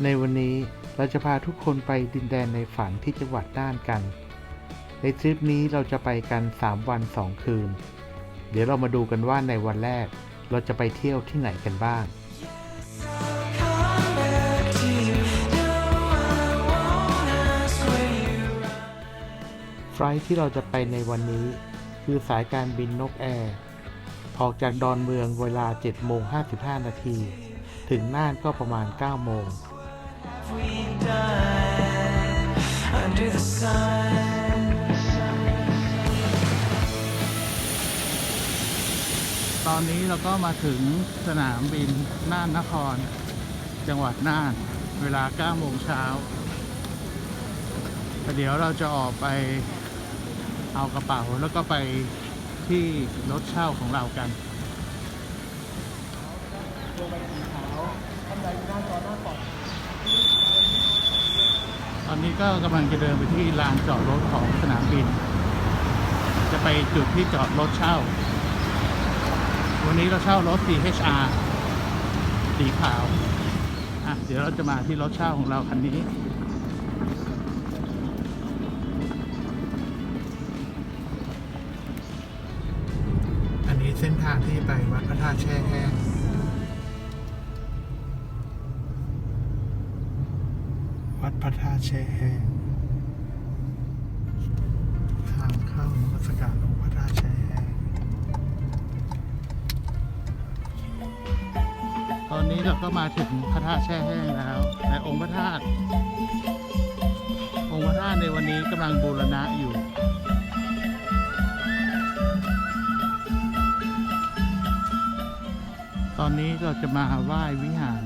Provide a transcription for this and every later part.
ในวันนี้เราจะพาทุกคนไปดินแดนในฝันที่จังหวัดน่านกัน ในทริปนี้เราจะไปกัน 3 วัน 2 คืน เดี๋ยวเรามาดูกันว่าในวันแรก เราจะไปเที่ยวที่ไหนกันบ้าง ไฟลท์ที่เราจะไปในวันนี้ คือสายการบินนกแอร์ ออกจากดอนเมืองเวลา 7 โมง 55 นาที ถึงน่านก็ประมาณ 9 โมง ตอนนี้เราก็มาถึงสนามบินน่านนคร จังหวัดน่าน เวลา9โมงเช้าแต่เดี๋ยวเราจะออกไปเอากระเป๋าแล้วก็ไปที่รถเช่าของเรากัน อนนี้ก็กำลังจะเดินไปที่ลานจอดรถของสนามบิน จะไปจุดที่จอดรถเช่า วันนี้เราเช่ารถ CHR สีขาว อะ เดี๋ยวเราจะมาที่รถเช่าของเราคันนี้อันนี้เส้นทางที่ไปวัดพระธาตุแช่แห้ง แช่แห้งทางเข้านมัสการองค์พระธาตุแช่แห้งตอนนี้เราก็มาถึงพระธาตุแช่แห้งแล้วในองค์พระธาตุองค์พระธาตุในวันนี้กำลังบูรณะอยู่ตอนนี้เราจะมาไหว้วิหาร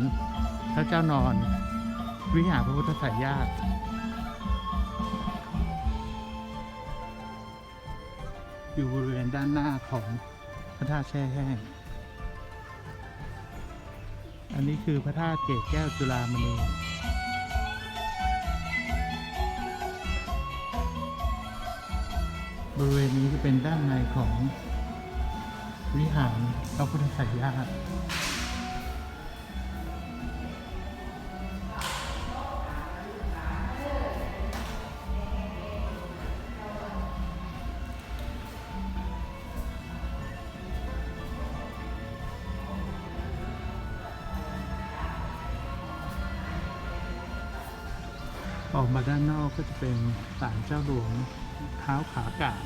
พระเจ้านอน วิหารพระพุทธสายญาติ อยู่บริเวณด้านหน้าของพระธาตุแช่แห้ง อันนี้คือพระธาตุเกศแก้วจุฬามณีบริเวณนี้จะเป็นด้านในของวิหารพระพุทธสายญาติ ด้านนอกก็จะเป็นศาลเจ้าหลวงเท้าขากาบ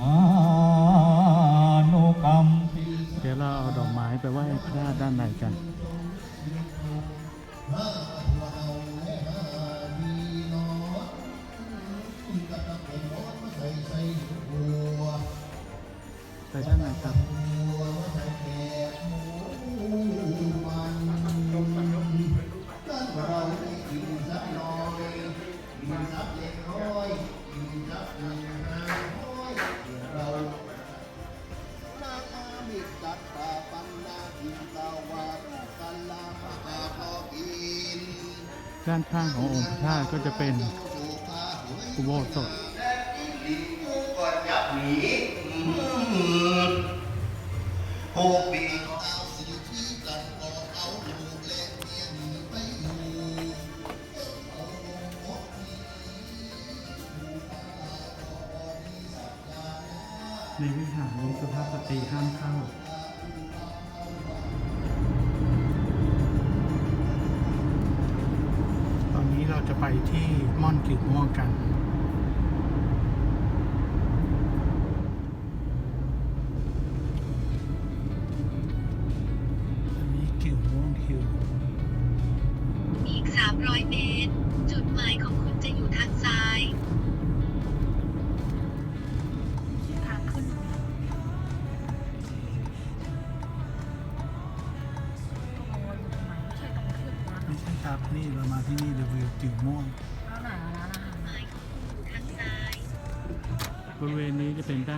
อานุกรรมเดี๋ยวเราเอาดอกไม้ไปไหว้พระด้านในกันไปด้านในครับานข้างขององค์พระธาตุก็จะเป็นอุโบสถในวิหารมีสภาพสตรีห้ามเข้า จะไปที่ม่อนกิวม่วงกัน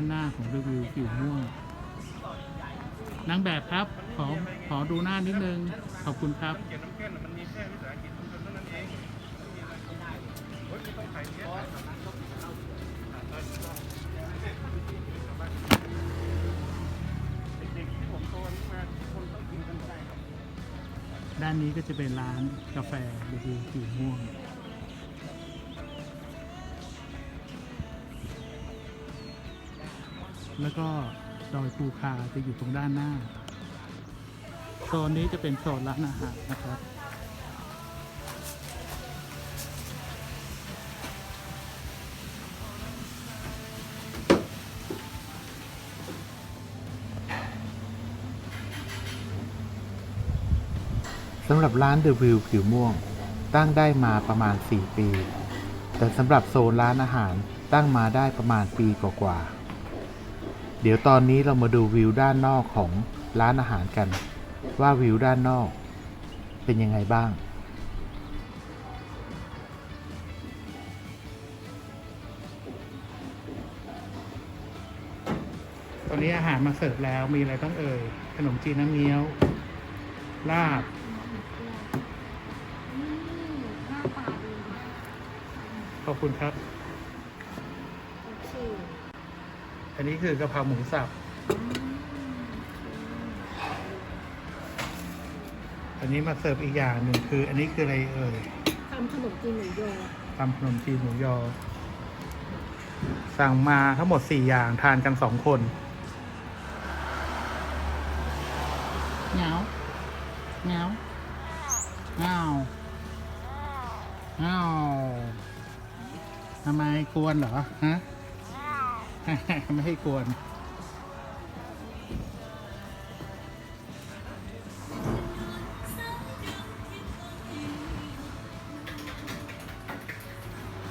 านหน้าของรีวิวกิวม่วงนางแบบครับ ขอขอดูหน้านิดนึง ขอบคุณครับด้านนี้ก็จะเป็นร้านกาแฟรีวิวสีม่วง แล้วก็ดอยภูคาจะอยู่ตรงด้านหน้า โซนนี้จะเป็นโซนร้านอาหารนะครับ สำหรับร้านเดอะวิวผิวม่วง ตั้งได้มาประมาณ 4 ปี แต่สำหรับโซนร้านอาหารตั้งมาได้ประมาณปีกว่าๆ เดี๋ยวตอนนี้เรามาดูวิวด้านนอกของร้านอาหารกัน ว่าวิวด้านนอก เป็นยังไงบ้าง ตอนนี้อาหารมาเสิร์ฟแล้วมีอะไรบ้างเอ่ย ขนมจีนน้ำเงี้ยว ลาบหน้าตาดีขอบคุณครับ โอเค อันนี้คือกะเพราหมูสับ อันนี้มาเสิร์ฟอีกอย่างหนึ่งคือ อันนี้คืออะไรเอ่ยทำขนมจีนหมูยอตำขนมจีนหมูยอ สั่งมาทั้งหมดสี่อย่างทานกันสองคนเงาเงาเงาเงาทำไมกวนเหรอ ฮะ ไม่ให้กวน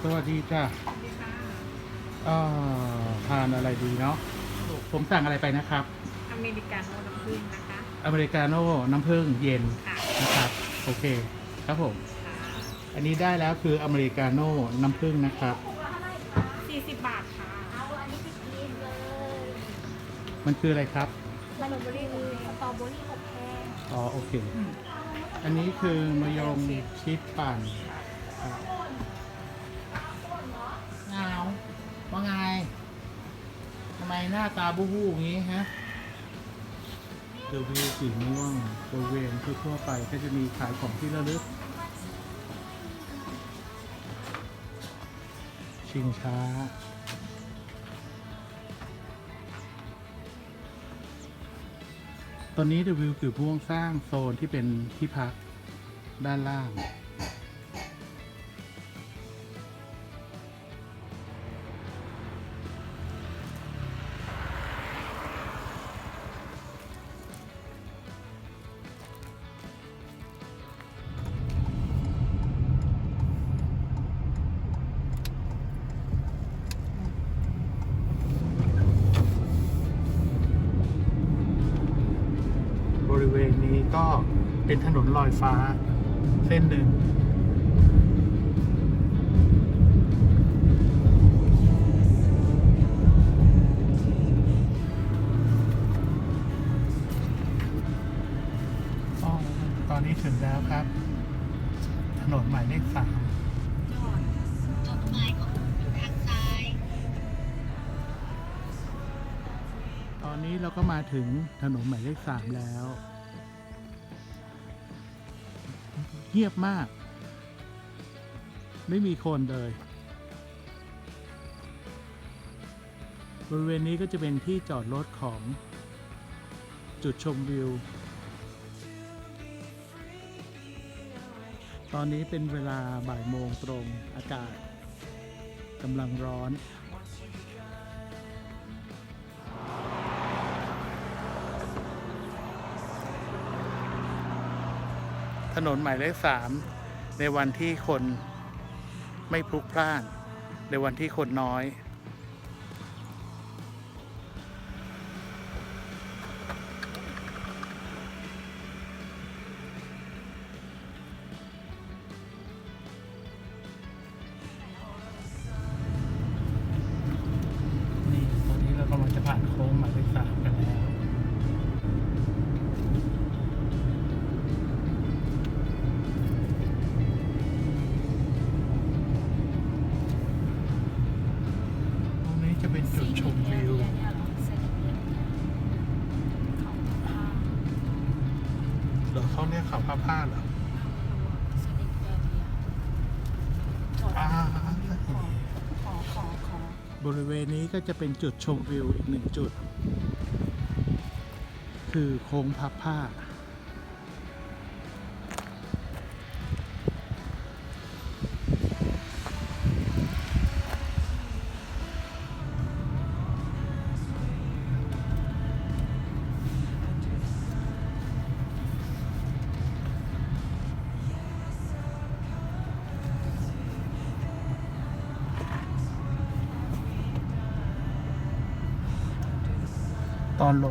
สวัสดีจ้ะเอ่อทานอะไรดีเนาะ ผมสั่งอะไรไปนะครับ อเมริกาโน่น้ำผึ้งนะคะ อเมริกาโน่น้ำผึ้งเย็นค่ะนะครับ โอเค ครับผม อันนี้ได้แล้วคืออเมริกาโน่น้ำผึ้งนะครับ 40 บาทค่ะ เอาอันนี้ไปกินเลย มันคืออะไรครับขนมบรีสตรอเบอรี่อบแห้งอ๋อโอเค อันนี้คือมายองชิดปั่นครับเงาว่าไงทำไมหน้าตาบูบูอย่างนี้ฮะเดวิวสีม่วงบริเวณทั่วๆไปก็จะมีขายของที่ระลึก ชิงช้า ตอนนี้เดวิวคือพ่วงสร้างโซนที่เป็นที่พักด้านล่าง เป็นถนนลอยฟ้า เส้นหนึ่งอ๋อตอนนี้ถึงแล้วครับ ถนนหมายเลขสามจดหมายของคุณอยู่ทางซ้าย ตอนนี้เราก็มาถึงถนนหมายเลขสามแล้ว เงียบมาก ไม่มีคนเลย บริเวณนี้ก็จะเป็นที่จอดรถของจุดชมวิว ตอนนี้เป็นเวลาบ่ายโมงตรงอากาศกำลังร้อน นนหมายเลขสามในวันที่คนไม่พลุกพล่าน ในวันที่คนน้อย นี้ก็จะเป็นจุดชมวิวอีกหนึ่งจุด คือโค้งพับผ้า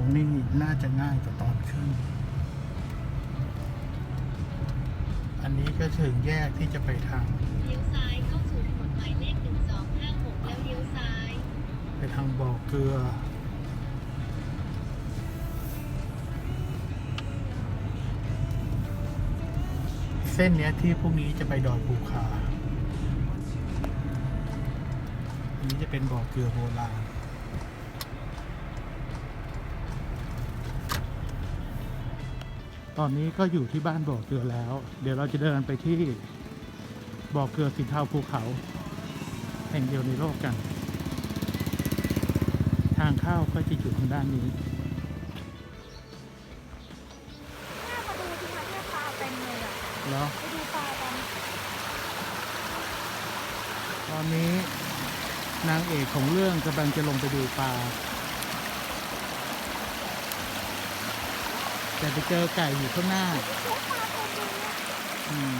นลงนี่น่าจะง่ายกว่าตอนขึ้น อันนี้ก็ถึงแยกที่จะไปทางเลี้ยวซ้ายเข้าสู่ถนนหมายเลข1256 แล้วเลี้ยวซ้าย ไปทางบ่อเกลือเส้นเนี้ยที่พวกนี้จะไปดอยภูคา อันนี้จะเป็นบ่อเกลือโบราณ ตอนนี้ก็อยู่ที่บ้านบ่อเกลือแล้ว เดี๋ยวเราจะเดินไปที่บ่อเกลือสินเทาภูเขา แห่งเดียวในโลกกัน ทางเข้าก็จะอยู่ทางด้านนี้แม่มาดูสิคะเนี่ยปลาเต็มเลยอะแล้วไปดูปลากันตอนนี้นางเอกของเรื่องกำลังจะลงไปดูปลา แต่ไปเจอไก่อยู่ข้างหน้าเลี้ยงปลาเต็มเลยเนี่ยอืม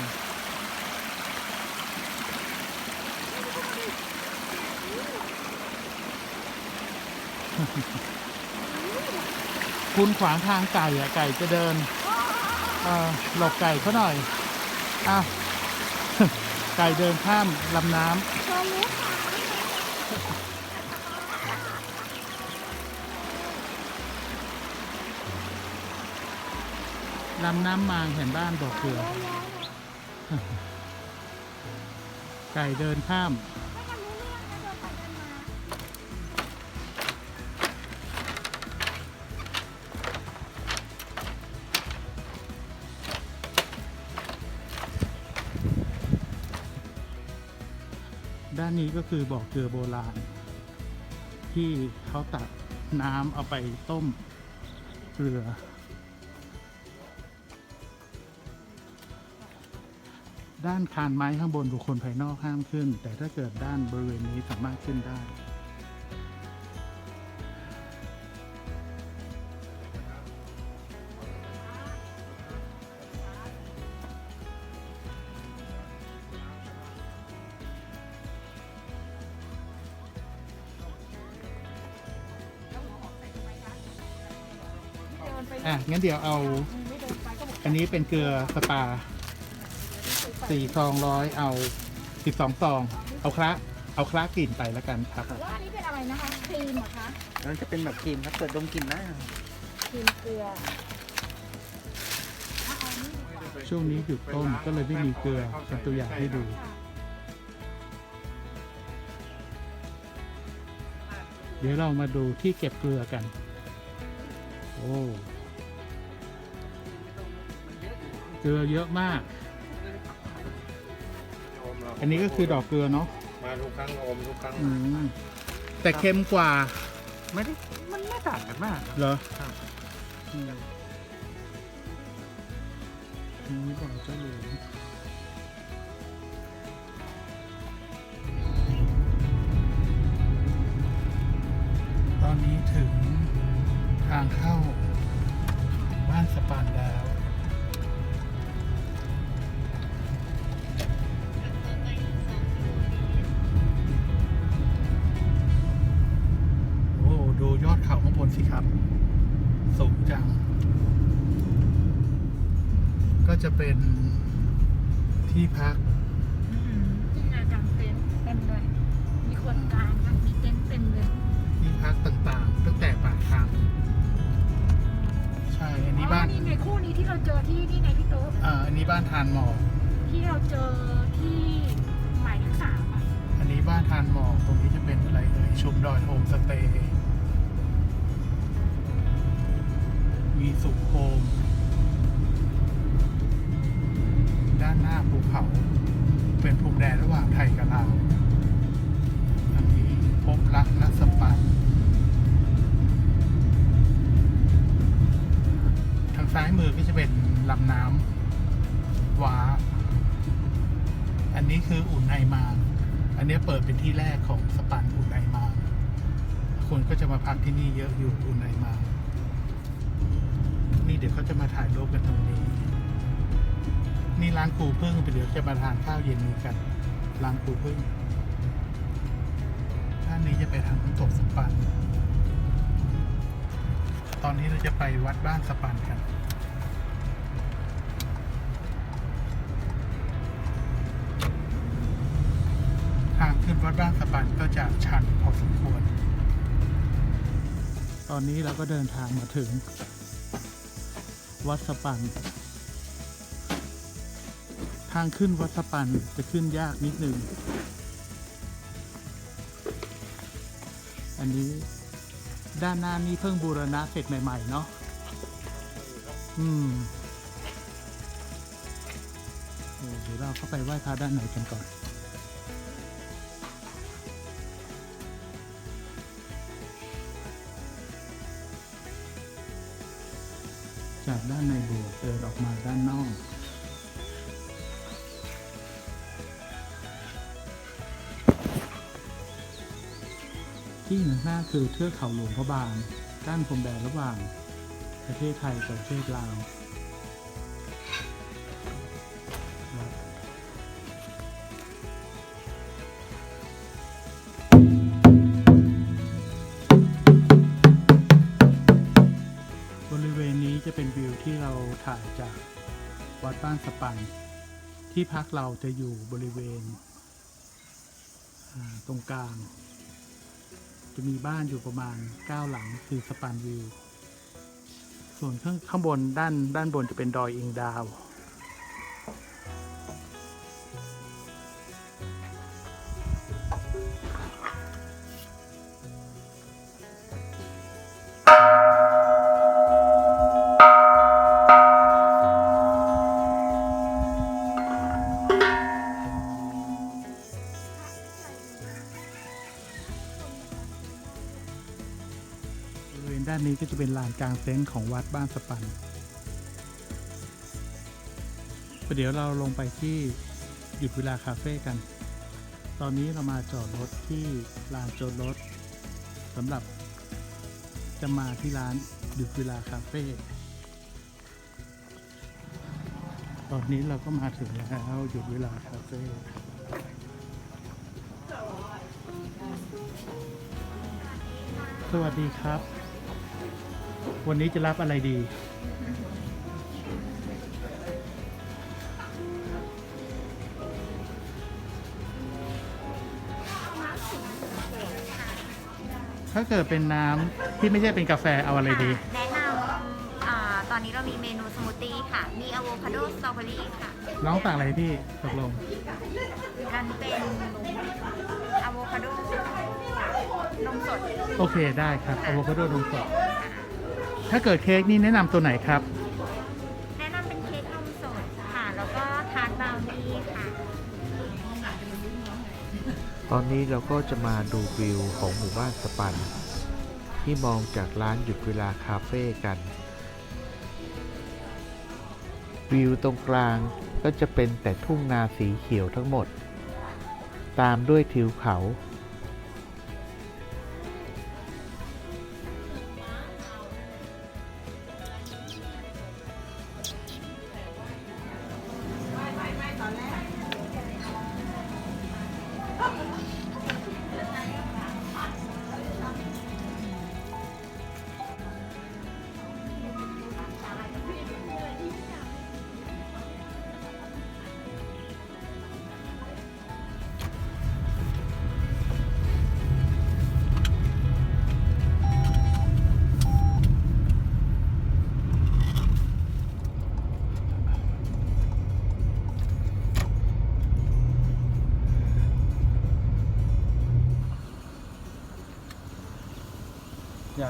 คุณขวางทางไก่อะไก่จะเดินเออหลบไก่เขาหน่อยอ้าวไก่เดินข้ามลำน้ำ ลำน้ำมางเห็นบ้านบอกเกลือ ไก่เดินข้าม ด้านนี้ก็คือบ่อเกลือโบราณ ที่เขาตักน้ำเอาไปต้มเกลือ ด้านคานไม้ข้างบนบุคคลภายนอกห้ามขึ้น แต่ถ้าเกิดด้านบริเวณนี้สามารถขึ้นได้อะงั้นเดี๋ยวเอาอกอันนี้เป็นเกลือสปา สี่ซองร้อยเอาสิบสองซอง เอาคละเอาคละกลิ่นไปแล้วกันครับ แล้วอันนี้เป็นอะไรนะคะครีมเหรอคะมันจะเป็นแบบครีมครับเปิดดมกลิ่นได้ครีมเกลือเอาอันนี้ดีกว่าช่วงนี้หยุดต้มก็เลยไม่มีเกลือเป็นตัวอย่างให้ดู ค่ะเดี๋ยวเรามาดูที่เก็บเกลือกัน โอ้ เกลือเยอะมาก อันนี้ก็คือดอกเกลือเนาะมาทุกครั้งอมทุกครั้งอืมแต่เค็มกว่าไม่ได้มันไม่ต่างกันมากครับ เหรอครับ อืมอันนี้บอกเจ้าหลวงตอนนี้ถึงทางเข้าบ้านสปันแล้ว ทานหมอกตรงนี้จะเป็นอะไรเอ่ยชมดอยโฮมสเตย์มีสุขโฮมด้านหน้าภูเขา เป็นภูมิแดนระหว่างไทยกับลาวอันนี้พบรักและสปันทางซ้ายมือก็จะเป็นลำน้ำว้า อันนี้คืออุ่นไอมา อันนี้เปิดเป็นที่แรกของสปันอุ่นไอมา คนก็จะมาพักที่นี่เยอะอยู่อุ่นไอมา นี่เดี๋ยวเขาจะมาถ่ายรูปกันตรงนี้ นี่ร้านครูพึ่งเดี๋ยวจะมาทานข้าวเย็นนี้กัน ร้านครูพึ่งด้านนี้จะไปทางน้ำตกสปัน ตอนนี้เราจะไปวัดบ้านสปันกัน ทางขึ้นวัดบ้านสปันก็จะชันพอสมควร ตอนนี้เราก็เดินทางมาถึง วัดสปัน ทางขึ้นวัดสปันจะขึ้นยากนิดนึง อันนี้ด้านหน้านี้เพิ่งบูรณะเสร็จใหม่ ๆ เนาะอืมโอ้เดี๋ยวเราเข้าไปไหว้พระด้านในกันก่อน จากด้านในโบสถ์เดินออกมาด้านนอกที่หนข้างหน้าคือเทือกเขาหลวงพระบาง ด้านพรมแดนระหว่าง ประเทศไทยกับประเทศลาว จากวัดบ้านสปัน ที่พักเราจะอยู่บริเวณตรงกลาง จะมีบ้านอยู่ประมาณ 9 หลังคือสปันวิว ส่วนข้างข้างบนด้านด้านบนจะเป็นดอยอิงดาว ก็จะเป็นลานกลางเต็นท์ของวัดบ้านสปันประเดี๋ยวเราลงไปที่หยุดเวลาคาเฟ่กัน ตอนนี้เรามาจอดรถที่ลานจอดรถสำหรับจะมาที่ร้านหยุดเวลาคาเฟ่ ตอนนี้เราก็มาถึงแล้วหยุดเวลาคาเฟ่สวัสดีครับ วันนี้จะรับอะไรดี ถ้าเกิดเป็นน้ำที่ไม่ใช่เป็นกาแฟเอาอะไรดี แนะนำอ่าตอนนี้เรามีเมนูสมูทตี้ค่ะ มีอะโวคาโดสตรอเบอรี่ค่ะน้องสั่งอะไรพี่ตกลง กันเป็นอะโวคาโดนมสด โอเคได้ครับอะโวคาโดนมสด ถ้าเกิดเค้กนี่แนะนำตัวไหนครับ แนะนำเป็นเค้กนมสดค่ะ แล้วก็ทาร์ตบราวนี่ค่ะ ตอนนี้เราก็จะมาดูวิวของหมู่บ้านสปัน ที่มองจากร้านหยุดเวลาคาเฟ่กัน วิวตรงกลางก็จะเป็นแต่ทุ่งนาสีเขียวทั้งหมด ตามด้วยทิวเขา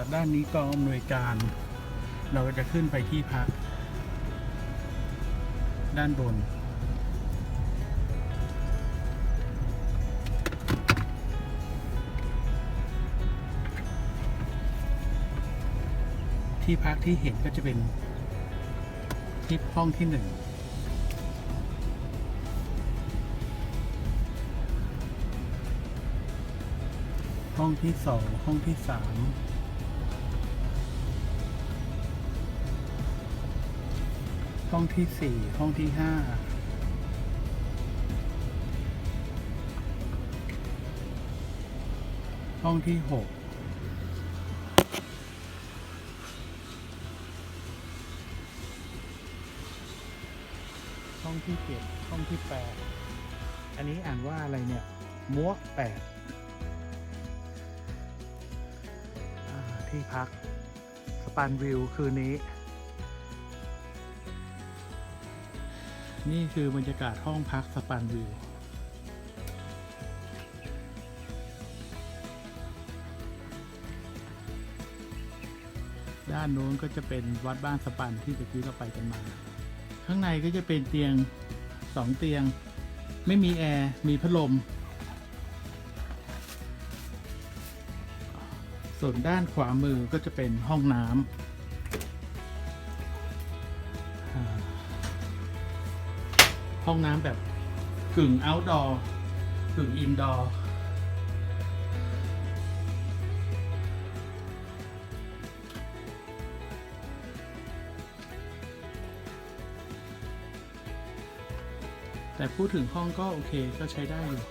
จากด้านนี้กองอำนวยการ เราก็จะขึ้นไปที่พัก ด้านบน ที่พักที่เห็นก็จะเป็นที่ห้องที่หนึ่งห้องที่สองห้องที่สาม ห้องที่สี่ห้องที่ห้าห้องที่หกห้องที่เจ็ดห้องที่แปดอันนี้อ่านว่าอะไรเนี่ยมัวแปดที่พัก สปันวิวคืนนี้ นี่คือบรรยากาศห้องพักสปันวิวด้านโน้นก็จะเป็นวัดบ้านสปันที่ตะกี้เราไปกันมา ข้างในก็จะเป็นเตียงสองเตียง ไม่มีแอร์ มีพัดลม ส่วนด้านขวามือก็จะเป็นห้องน้ำ ห้องน้ำแบบกึ่ง outdoor กึ่ง indoor แต่พูดถึงห้องก็โอเคก็ใช้ได้อยู่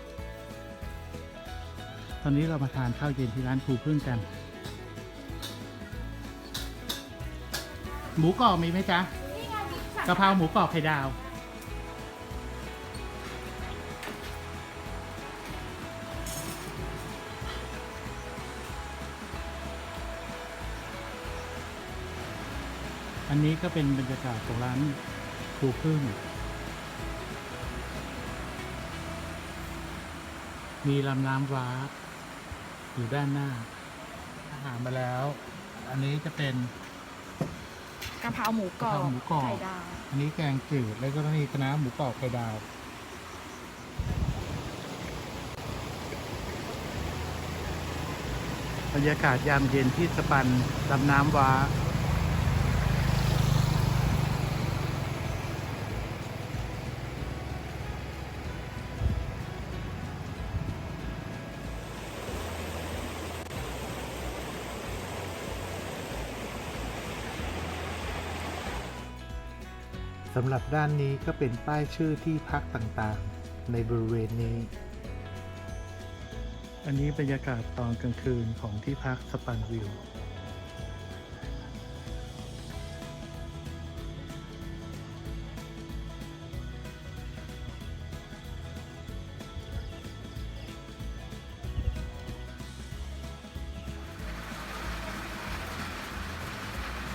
ตอนนี้เรามาทานข้าวเย็นที่ร้านครูพึ่งกัน หมูกรอบมีไหมจ๊ะ กะเพราหมูกรอบไข่ดาว อันนี้ก็เป็นบรรยากาศของร้านครูพึ่ง มีลำน้ำว้า อยู่ด้านหน้า อาหารมาแล้ว อันนี้จะเป็นกะเพราหมูกรอบกะเพราหมูกรอบ ไข่ดาวอันนี้แกงจืดแล้วก็นี่คณะน้าหมูกรอบไข่ดาว บรรยากาศยามเย็นที่สปันลำน้ำว้า สำหรับด้านนี้ก็เป็นป้ายชื่อที่พักต่างๆ ในบริเวณนี้ อันนี้บรรยากาศตอนกลางคืนของที่พักสปันวิว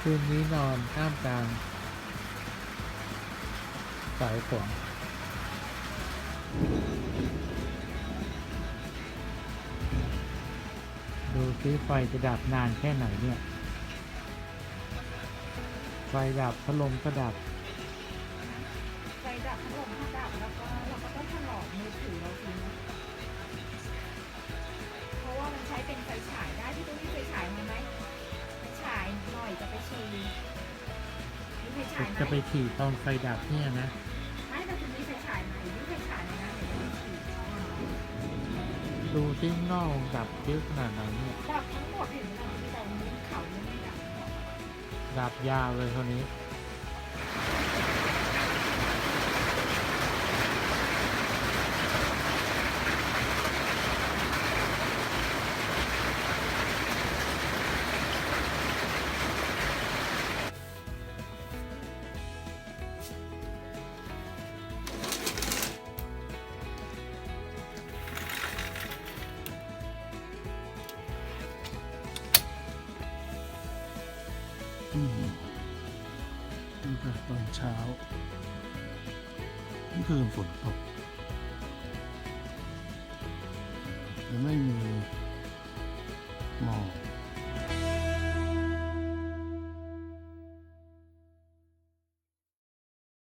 คืนนี้นอนท่ามกลาง สายฝนดูซิไฟจะดับนานแค่ไหนเนี่ย ไฟดับพัดลมก็ดับ ไฟดับพัดลมถ้าดับแล้วก็เราก็ต้องถลอกมือถือเราทิ้งนะเพราะว่ามันใช้เป็นไฟฉายได้ที่ต้องมีไฟฉายมาไหมไฟฉายหน่อยจะไปฉี่มีไฟฉายไหมจะไปขี่ตอนไฟดับเนี่ยนะ ดูซินอกดับเยอะขนาดไหนเนี่ย ดับทั้งหมดเห็นไหมแต่วันนี้เขายังไม่ดับ ดับยาวเลยเท่านี้